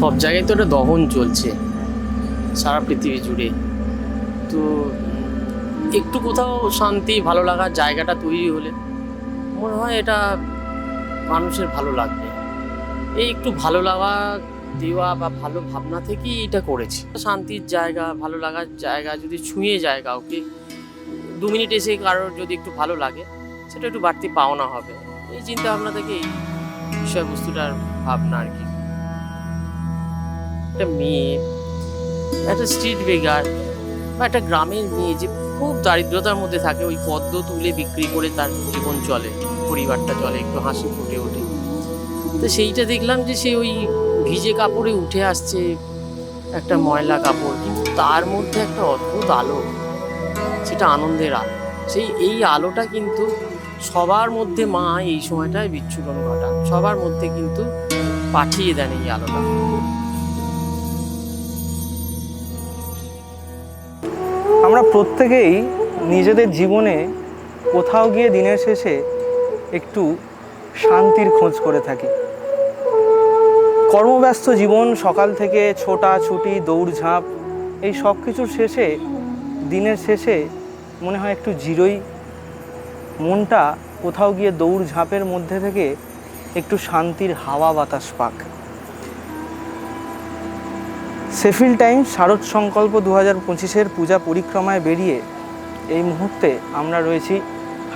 সব জায়গায় তো একটা দহন চলছে, সারা পৃথিবী জুড়ে। তো একটু কোথাও শান্তি, ভালো লাগার জায়গাটা তৈরি হলে মনে হয় এটা মানুষের ভালো লাগবে। এই একটু ভালো লাগা দেওয়া বা ভালো ভাবনা থেকেই এটা করেছি। শান্তির জায়গা, ভালো লাগার জায়গা, যদি ছুঁয়ে যায় কাউকে, দু মিনিট এসে কারোর যদি একটু ভালো লাগে, সেটা একটু বাড়তি পাওনা হবে। এই চিন্তা ভাবনা থেকে এই বিষয়বস্তুটার ভাবনা আর কি। একটা মেয়ে, একটা স্ট্রিট বেগার বা একটা গ্রামের মেয়ে যে খুব দারিদ্রতার মধ্যে থাকে, ওই পদ্ম তুলে বিক্রি করে তার জীবন চলে, পরিবারটা চলে, একটু হাসি ফুটে ওঠে। তো সেইটা দেখলাম যে সে ওই ভিজে কাপড়ে উঠে আসছে একটা ময়লা কাপড়, কিন্তু তার মধ্যে একটা অদ্ভুত আলো, সেটা আনন্দের আলো। সেই এই আলোটা কিন্তু সবার মধ্যে মা এই সময়টায় বিচ্ছুরণ ঘটান, সবার মধ্যে কিন্তু পাঠিয়ে দেন এই আলোটা। আমরা প্রত্যেকেই নিজেদের জীবনে কোথাও গিয়ে দিনের শেষে একটু শান্তির খোঁজ করে থাকি। কর্মব্যস্ত জীবন, সকাল থেকে ছোটা, ছুটি দৌড়ঝাঁপ এই সব কিছুর শেষে, দিনের শেষে মনে হয় একটু জিরোই। মনটা কোথাও গিয়ে দৌড়ঝাঁপের মধ্যে থেকে একটু শান্তির হাওয়া বাতাস পাক। সেফিল টাইম শারদ সংকল্প দু হাজার পঁচিশের পূজা পরিক্রমায় বেরিয়ে এই মুহূর্তে আমরা রয়েছি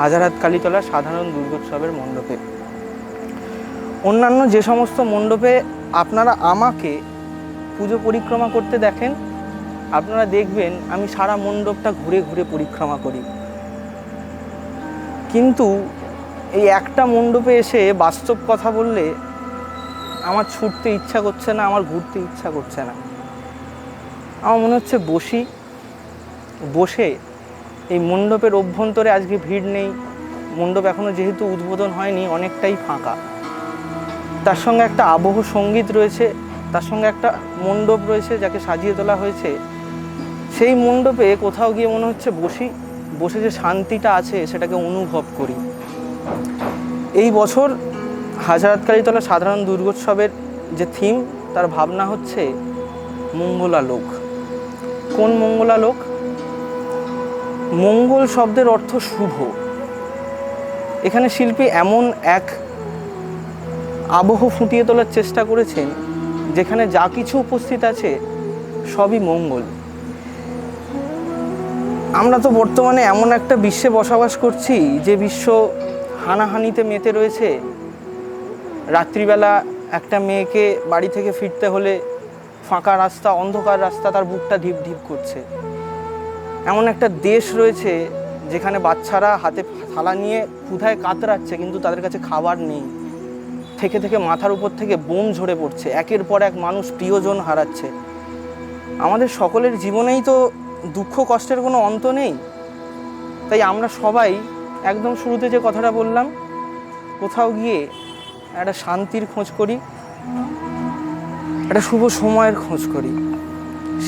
হাজারহাট কালীতলা সাধারণ দুর্গোৎসবের মণ্ডপে। অন্যান্য যে সমস্ত মণ্ডপে আপনারা আমাকে পুজো পরিক্রমা করতে দেখেন, আপনারা দেখবেন আমি সারা মণ্ডপটা ঘুরে ঘুরে পরিক্রমা করি। কিন্তু এই একটা মণ্ডপে এসে বাস্তব কথা বললে আমার ছুটতে ইচ্ছা করছে না, আমার ঘুরতে ইচ্ছা করছে না। আমার মনে হচ্ছে বসি। বসে এই মণ্ডপের অভ্যন্তরে আজকে ভিড় নেই। মণ্ডপ এখনও যেহেতু উদ্বোধন হয়নি, অনেকটাই ফাঁকা। তার সঙ্গে একটা আবহ সংগীত রয়েছে, তার সঙ্গে একটা মণ্ডপ রয়েছে যাকে সাজিয়ে তোলা হয়েছে। সেই মণ্ডপে কোথাও গিয়ে মনে হচ্ছে বসি, বসে যে শান্তিটা আছে সেটাকে অনুভব করি। এই বছর হাজারাতকালীতলা সাধারণ দুর্গোৎসবের যে থিম, তার ভাবনা হচ্ছে মঙ্গলালোক। কোন মঙ্গলালোক? মঙ্গল শব্দের অর্থ শুভ। এখানে শিল্পী এমন এক আবহ ফুটিয়ে তোলার চেষ্টা করেছেন, যেখানে যা কিছু উপস্থিত আছে সবই মঙ্গল। আমরা তো বর্তমানে এমন একটা বিশ্বে বসবাস করছি, যে বিশ্ব হানাহানিতে মেতে রয়েছে। রাত্রিবেলা একটা মেয়েকে বাড়ি থেকে ফিরতে হলে ফাঁকা রাস্তা, অন্ধকার রাস্তা তার বুকটা ঢিপ ঢিপ করছে। এমন একটা দেশ রয়েছে যেখানে বাচ্চারা হাতে থালা নিয়ে ক্ষুধায় কাতরাচ্ছে কিন্তু তাদের কাছে খাবার নেই। থেকে থেকে মাথার উপর থেকে বোম ঝরে পড়ছে, একের পর এক মানুষ প্রিয়জন হারাচ্ছে। আমাদের সকলের জীবনেই তো দুঃখ, কষ্টের কোনো অন্ত নেই। তাই আমরা সবাই একদম শুরুতে যে কথাটা বললাম, কোথাও গিয়ে একটা শান্তির খোঁজ করি। একটা শুভ সময়ের খোঁজ করি।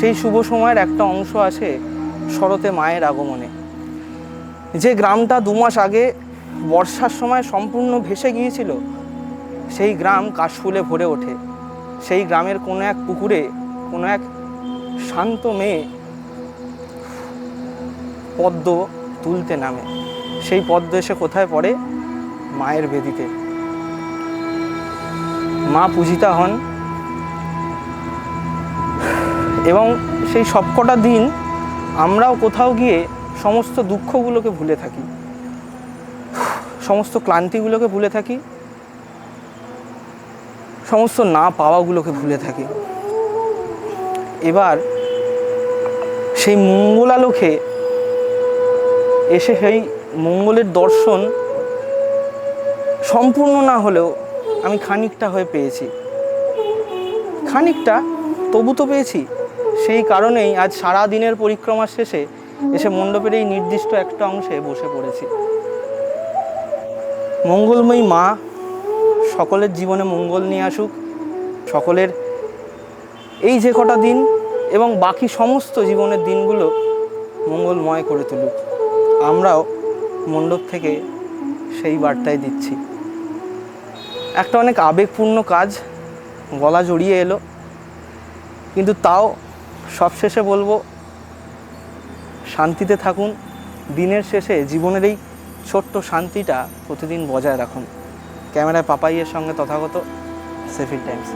সেই শুভ সময়ের একটা অংশ আছে শরতে মায়ের আগমনে। যে গ্রামটা দু মাস আগে বর্ষার সময় সম্পূর্ণ ভেসে গিয়েছিল, সেই গ্রাম কাশফুলে ভরে ওঠে। সেই গ্রামের কোনো এক পুকুরে কোনো এক শান্ত মেয়ে পদ্ম তুলতে নামে। সেই পদ্ম এসে কোথায় পড়ে? মায়ের বেদিতে। মা পূজিতা হন এবং সেই সবকটা দিন আমরাও কোথাও গিয়ে সমস্ত দুঃখগুলোকে ভুলে থাকি। সমস্ত ক্লান্তিগুলোকে ভুলে থাকি। সমস্ত না পাওয়াগুলোকে ভুলে থাকি। এবার সেই মঙ্গলালোকে এসে সেই মঙ্গলের দর্শন সম্পূর্ণ না হলেও আমি খানিকটা হয়ে পেয়েছি। খানিকটা, তবু তো পেয়েছি। সেই কারণেই আজ সারা দিনের পরিক্রমার শেষে এসে মণ্ডপের এই নির্দিষ্ট একটা অংশে বসে পড়েছি। মঙ্গলময়ী মা সকলের জীবনে মঙ্গল নিয়ে আসুক, সকলের এই যে কটা দিন এবং বাকি সমস্ত জীবনের দিনগুলো মঙ্গলময় করে তুলুক। আমরাও মণ্ডপ থেকে সেই বার্তায় দিচ্ছি। একটা অনেক আবেগপূর্ণ কাজ, গলা জড়িয়ে এলো, কিন্তু তাও সবশেষে বলব, শান্তিতে থাকুন। দিনের শেষে জীবনের এই ছোট্ট শান্তিটা প্রতিদিন বজায় রাখুন। ক্যামেরায় পাপাইয়ের সঙ্গে তথাগত সেফিল টাইমস।